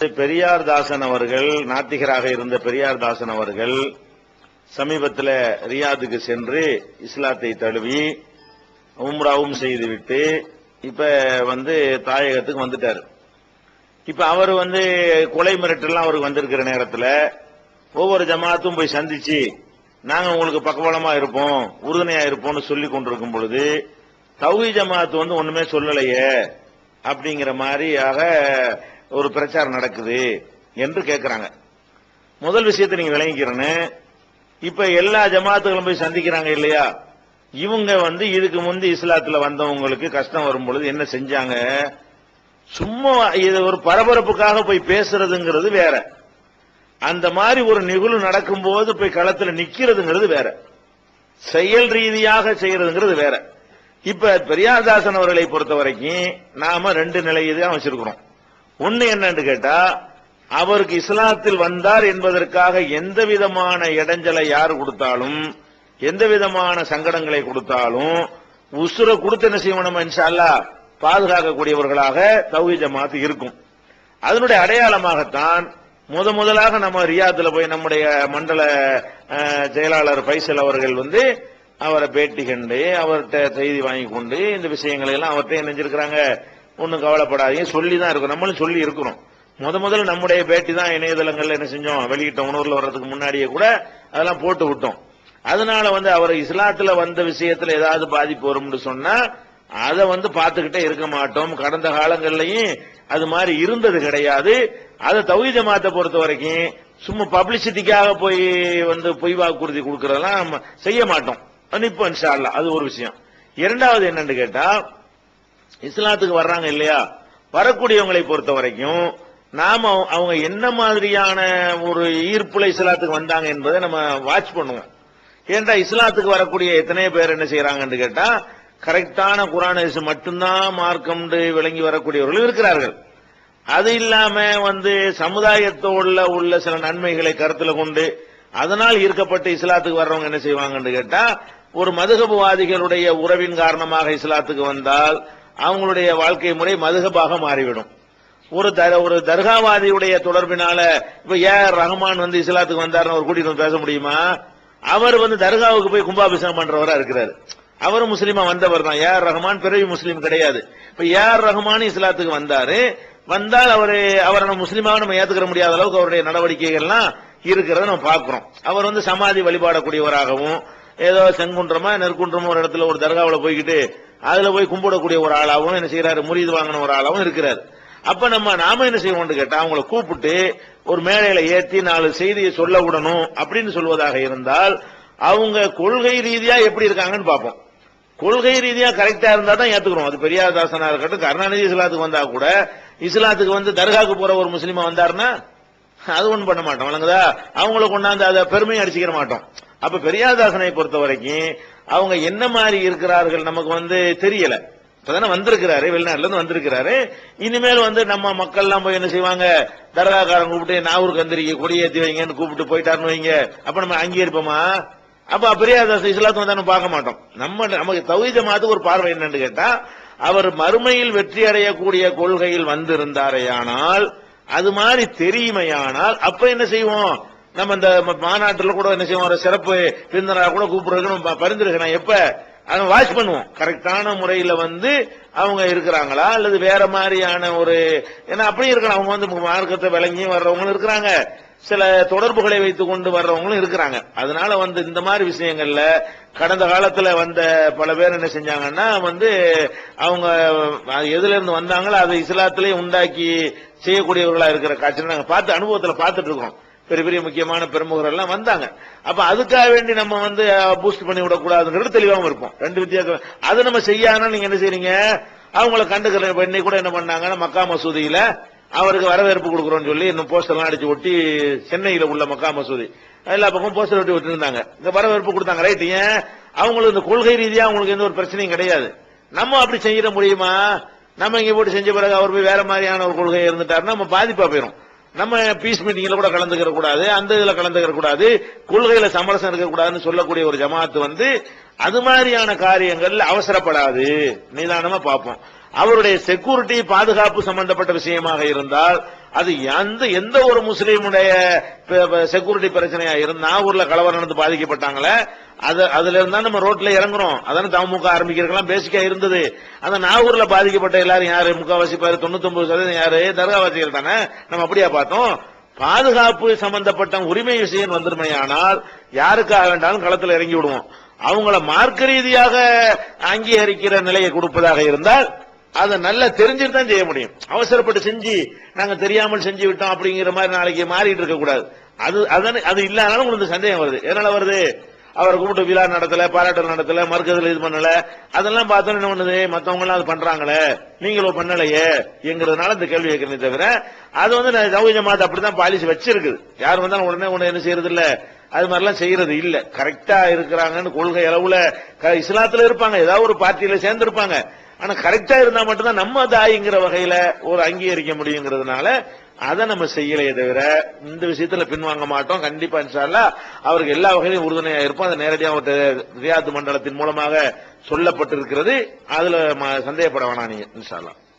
பெரியார் தாசன் அவர்கள் நாத்திகராக இருந்த பெரியார் தாசன் அவர்கள் சமீபத்தில் ரியாதுக்கு சென்று இஸ்லாத்தை தழுவி உம்ராவும் செய்துவிட்டு இப்ப வந்து தாயகத்துக்கு வந்துட்டார். இப்ப அவர் வந்து கொலை மிரட்டெல்லாம் அவருக்கு வந்திருக்கிற நேரத்தில் ஒவ்வொரு ஜமாத்தும் போய் சந்திச்சு நாங்க உங்களுக்கு பக்கபலமா இருப்போம் உறுதுணையா இருப்போம்னு சொல்லி கொண்டிருக்கும் பொழுது தௌஹி ஜமாத்து வந்து ஒண்ணுமே சொல்லலையே அப்படிங்கிற மாதிரியாக ஒரு பிரச்சாரம் நடக்குது என்று கேட்கிறாங்க முதல் விஷயத்தை நீங்க விளங்கிக்கிறேன்னு இப்ப எல்லா ஜமாத்துகளும் போய் சந்திக்கிறாங்க இல்லையா? இவங்க வந்து இதுக்கு முந்தி இஸ்லாத்துல வந்தவங்களுக்கு கஷ்டம் வரும் பொழுது என்ன செஞ்சாங்க? சும்மா இது ஒரு பரபரப்புக்காக போய் பேசுறதுங்கிறது வேற. அந்த மாதிரி ஒரு நிகழ்வு நடக்கும்போது போய் களத்துல நிக்கிறதுங்கிறது வேற. செயல் ரீதியாக செய்யறதுங்கிறது வேற. இப்ப பெரியார்தாசன் அவர்களை பொறுத்த வரைக்கும் நாம ரெண்டு நிலையை தான் வச்சிருக்கிறோம். ஒன்னு என்னன்னு கேட்டா அவருக்கு இஸ்லாத்தில் வந்தார் என்பதற்காக எந்த விதமான இடைஞ்சலை யார் கொடுத்தாலும் எந்த விதமான சங்கடங்களை கொடுத்தாலும் உசுர கொடுத்து என்ன செய்வோம் நம்ம அல்லாஹ் பாதுகாக்கக்கூடியவர்களாக தௌஹி இருக்கும். அதனுடைய அடையாளமாகத்தான் முத முதலாக நம்ம ரியாத்துல போய் நம்முடைய மண்டல செயலாளர் பைசல் அவர்கள் வந்து அவரை பேட்டி கண்டு அவர்கிட்ட செய்தி வாங்கி கொண்டு இந்த விஷயங்களை எல்லாம் அவர்கிட்ட நினைஞ்சிருக்கிறாங்க ஒன்றும் கவலைப்படாதீங்க. சொல்லி தான் இருக்கும் நம்மளும் சொல்லி இருக்கிறோம் முத முதல்ல நம்முடைய பேட்டி தான் இணையதளங்கள்ல என்ன செஞ்சோம்? வெளியிட்டோம் உணர்வுல வர்றதுக்கு முன்னாடியே கூட அதெல்லாம் போட்டு விட்டோம். அதனால வந்து அவர் இஸ்லாத்துல வந்த விஷயத்துல ஏதாவது பாதிப்பு வரும்னு சொன்னா அதை வந்து பார்த்துக்கிட்டே இருக்க மாட்டோம். கடந்த காலங்கள்லயும் அது மாதிரி இருந்தது கிடையாது. அதை தகுதி ஜமாத்தை பொறுத்த வரைக்கும் சும்மா பப்ளிசிட்டிக்காக போய் வந்து பொய் வாக்குறுதி கொடுக்கறதெல்லாம் நம்ம செய்ய மாட்டோம். இப்போ இன்ஷா அது ஒரு விஷயம். இரண்டாவது என்னன்னு கேட்டா இஸ்லாத்துக்கு வர்றாங்க இல்லையா? வரக்கூடியவங்களை பொறுத்த வரைக்கும் நாம அவங்க என்ன மாதிரியான ஒரு ஈர்ப்புல இஸ்லாத்துக்கு வந்தாங்க என்பதை நம்ம வாட்ச் பண்ணுவோம். ஏன்டா இஸ்லாத்துக்கு வரக்கூடிய எத்தனை பேர் என்ன செய்யறாங்கன்னு கேட்டா கரெக்டான குரான் மட்டும்தான் மார்க்கம் விளங்கி வரக்கூடியவர்கள் இருக்கிறார்கள். அது இல்லாம வந்து சமுதாயத்தோட உள்ள சில நன்மைகளை கருத்துல கொண்டு அதனால் ஈர்க்கப்பட்டு இஸ்லாத்துக்கு வர்றவங்க என்ன செய்வாங்கன்னு கேட்டா ஒரு மதுகபுவாதிகளுடைய உறவின் காரணமாக இஸ்லாத்துக்கு வந்தால் அவங்களுடைய வாழ்க்கை முறை மதுகபாக மாறிவிடும். ஒரு ஒரு தர்காவாதியுடைய தொடர்பினால இப்ப ஏ ரஹ்மான் வந்து இஸ்லாத்துக்கு வந்தாருன்னு ஒரு கூட்டிட்டு வந்து பேச முடியுமா? அவர் வந்து தர்காவுக்கு போய் கும்பாபிஷேகம் பண்றவரா இருக்கிறாரு. அவரும் முஸ்லீமா வந்தவர் தான் ஏ ஆர் ரஹ்மான் பிறவி முஸ்லீம் கிடையாது. இப்ப ஏஆர் ரஹ்மான் இஸ்லாத்துக்கு வந்தாரு. வந்தால் அவரு அவரை நம்ம முஸ்லீமாக நம்ம ஏத்துக்கிற முடியாத அளவுக்கு அவருடைய நடவடிக்கைகள்லாம் இருக்கிறத நம்ம பார்க்கிறோம். அவர் வந்து சமாதி வழிபாடக்கூடியவராகவும் ஏதோ செங்குன்றமா நெற்குன்றமோ ஒரு இடத்துல ஒரு தர்காவில் போய்கிட்டு அதுல போய் கும்பிடக்கூடிய ஒரு ஆளாகவும் என்ன செய்யறாரு? முறிது வாங்கின ஒரு ஆளாகவும் இருக்கிறார். அப்ப நம்ம நாம என்ன செய்வோம்னு கேட்டா அவங்கள கூப்பிட்டு ஒரு மேடையில ஏத்தி நாலு செய்தியை சொல்ல விடணும் அப்படின்னு சொல்வதாக இருந்தால் அவங்க கொள்கை ரீதியா எப்படி இருக்காங்கன்னு பார்ப்போம். கொள்கை ரீதியா கரெக்டா இருந்தா தான் ஏத்துக்கிறோம். அது பெரியார் தாசனா இருக்கட்டும் கருணாநிதி இஸ்லாத்துக்கு வந்தா கூட இஸ்லாத்துக்கு வந்து தர்காக்கு போற ஒரு முஸ்லீமா வந்தாருன்னா அது ஒன்றும் பண்ண மாட்டோம் வழங்குதா அவங்கள கொண்டாந்து அதை பெருமையை அடிச்சுக்கிற மாட்டோம். அப்ப பெரியாதாசனை பொறுத்த வரைக்கும் அவங்க என்ன மாதிரி இருக்கிறார்கள் நமக்கு வந்து தெரியல. இப்பதானே வந்திருக்கிறாரு வெளிநாட்டுல இருந்து வந்திருக்கிறாரு. இனிமேல் வந்து நம்ம மக்கள் எல்லாம் போய் என்ன செய்வாங்க? தர்காக்காரன் கூப்பிட்டு நாகூர் கந்திரிக்கு கொடியேத்தி வைங்கன்னு கூப்பிட்டு போயிட்டாருன்னு வைங்க. அப்ப நம்ம அங்கே இருப்போமா? அப்ப பெரியாதாசன் இஸ்லாத்து வந்தாலும் பார்க்க மாட்டோம். நம்ம நமக்கு தௌஹீத் ஜமாத்துக்கு ஒரு பார்வை என்னன்னு கேட்டா அவர் மறுமையில் வெற்றி அடையக்கூடிய கொள்கையில் வந்திருந்தாரேயானால் அது மாதிரி தெரியுமையானால் அப்ப என்ன செய்வோம்? நம்ம இந்த ம- கூட என்ன செய்வோம்? ஒரு சிறப்பு விருந்தினராக கூட கூப்பிடுறதுக்கு நம்ம பரிந்துரைக்கணும் எப்ப? அதை வாட்ச் பண்ணுவோம். கரெக்டான முறையில் வந்து அவங்க இருக்கிறாங்களா? அல்லது வேற மாதிரியான ஒரு ஏன்னா அப்படி இருக்கலாம். அவங்க வந்து மார்க்கத்தை விளங்கி வர்றவங்களும் இருக்கிறாங்க. சில தொடர்புகளை வைத்து கொண்டு வர்றவங்களும் இருக்கிறாங்க. அதனால வந்து இந்த மாதிரி விஷயங்கள்ல கடந்த காலத்துல வந்த பல பேர் என்ன செஞ்சாங்கன்னா வந்து அவங்க எதுல இருந்து வந்தாங்களோ அதை இஸ்லாத்திலேயே உண்டாக்கி செய்யக்கூடியவர்களா இருக்கிற காட்சியை நாங்க பார்த்து அனுபவத்தில் பார்த்துட்டு இருக்கோம். பெரிய பெரிய முக்கியமான பிரமுகர் எல்லாம் வந்தாங்க. அப்ப அதுக்காக வேண்டி நம்ம வந்து பூஸ்ட் பண்ணி விடக்கூடாதுங்கிறது தெளிவாகவும் இருப்போம் ரெண்டு வித்தியாசம். அதை நம்ம செய்யானா நீங்க என்ன செய்றீங்க? அவங்கள கண்டுக்கிற இன்னைக்கு கூட என்ன பண்ணாங்கன்னா மக்கா மசூதியில அவருக்கு வரவேற்பு கொடுக்குறோம்னு சொல்லி இன்னும் போஸ்டர் எல்லாம் அடிச்சு ஒட்டி சென்னையில உள்ள மக்கா மசூதி. எல்லா பக்கம் போஸ்டர் ஒட்டி விட்டுருந்தாங்க இந்த வரவேற்பு கொடுத்தாங்க. ரைட்டு ஏன்? அவங்களுக்கு இந்த கொள்கை ரீதியா அவங்களுக்கு எந்த ஒரு பிரச்சனையும் கிடையாது. நம்ம அப்படி செய்ய முடியுமா? நம்ம இங்க போட்டு செஞ்ச பிறகு அவர் போய் வேற மாதிரியான ஒரு கொள்கை இருந்துட்டாருன்னா நம்ம பாதிப்பா போயிரும். நம்ம பீஸ் மீட்டிங்ல கூட கலந்துக்கிற கூடாது அந்த இதுல கலந்துக்கிற கூடாது கொள்கையில சமரசம் இருக்க கூடாதுன்னு சொல்லக்கூடிய ஒரு ஜமாத்து வந்து அது மாதிரியான காரியங்கள் அவசரப்படாது. நிதானமா பார்ப்போம். அவருடைய செக்யூரிட்டி பாதுகாப்பு சம்பந்தப்பட்ட விஷயமாக இருந்தால் அது எந்த எந்த ஒரு முஸ்லீமுடைய செக்யூரிட்டி பிரச்சனையா இருந்தா ஊர்ல கலவரம் நடந்து பாதிக்கப்பட்டாங்களே அது அதுல இருந்தா நம்ம ரோட்ல இறங்குறோம். அதான தமுக ஆரம்பிக்கிறதுக்கெல்லாம் பேசிக்கா இருந்தது. அந்த நாகூர்ல பாதிக்கப்பட்ட எல்லாரும் யாரு? முக்காவாசி பேர் தொண்ணூத்தி ஒன்பது சதவீதம் யாரு? தர்காவாசிகள் தானே? நம்ம அப்படியா பார்த்தோம். பாதுகாப்பு சம்பந்தப்பட்ட உரிமை விஷயம் வந்துருமையானால் யாருக்காக வேண்டாலும் களத்தில் இறங்கி விடுவோம். அவங்கள மார்க்க ரீதியாக அங்கீகரிக்கிற நிலையை கொடுப்பதாக இருந்தால் அதை நல்லா தெரிஞ்சுட்டு தான் செய்ய முடியும். அவசரப்பட்டு செஞ்சு நாங்க தெரியாமல் செஞ்சு விட்டோம் அப்படிங்கிற மாதிரி நாளைக்கு மாறிட்டு இருக்க கூடாது. அது அதானே அது இல்லாதனால உங்களுக்கு சந்தேகம் வருது. எதனால வருது? அவர் கூப்பிட்டு விழா நடத்தல பாராட்டல் நடத்தல மறுக்கதில் இது பண்ணல அதெல்லாம் பார்த்தோம் என்ன பண்ணுது? மத்தவங்க எல்லாம் அது பண்றாங்களே? நீங்களும் பண்ணலையே? என்கிறதுனால இந்த கேள்வி கேட்கறதே தவிர அது வந்து நான் ஜமாத் அப்படிதான் பாலிசி வச்சிருக்குது. யார் வந்தாலும் உடனே உடனே என்ன செய்யறது இல்ல அது மாதிரிலாம் செய்யறது இல்ல. கரெக்டா இருக்கிறாங்கன்னு கொள்கை அளவுல க- இஸ்லாத்துல இருப்பாங்க. ஏதாவது ஒரு பார்ட்டியில சேர்ந்திருப்பாங்க. ஆனா கரெக்டா இருந்தா மட்டும்தான் நம்ம தாய்ங்கிற வகையில ஒரு அங்கீகரிக்க முடியுங்கிறதுனால அதை நம்ம செய்யலையே தவிர இந்த விஷயத்துல பின்வாங்க மாட்டோம். கண்டிப்பா இன்ஷால்லா அவருக்கு எல்லா வகையிலும் உறுதுணையா இருப்போம். அதை நேரடியாக ரியாத் மண்டலத்தின் மூலமாக சொல்லப்பட்டிருக்கிறது. அதுல சந்தேகப்பட வேணாம் நீங்க இன்ஷால்லா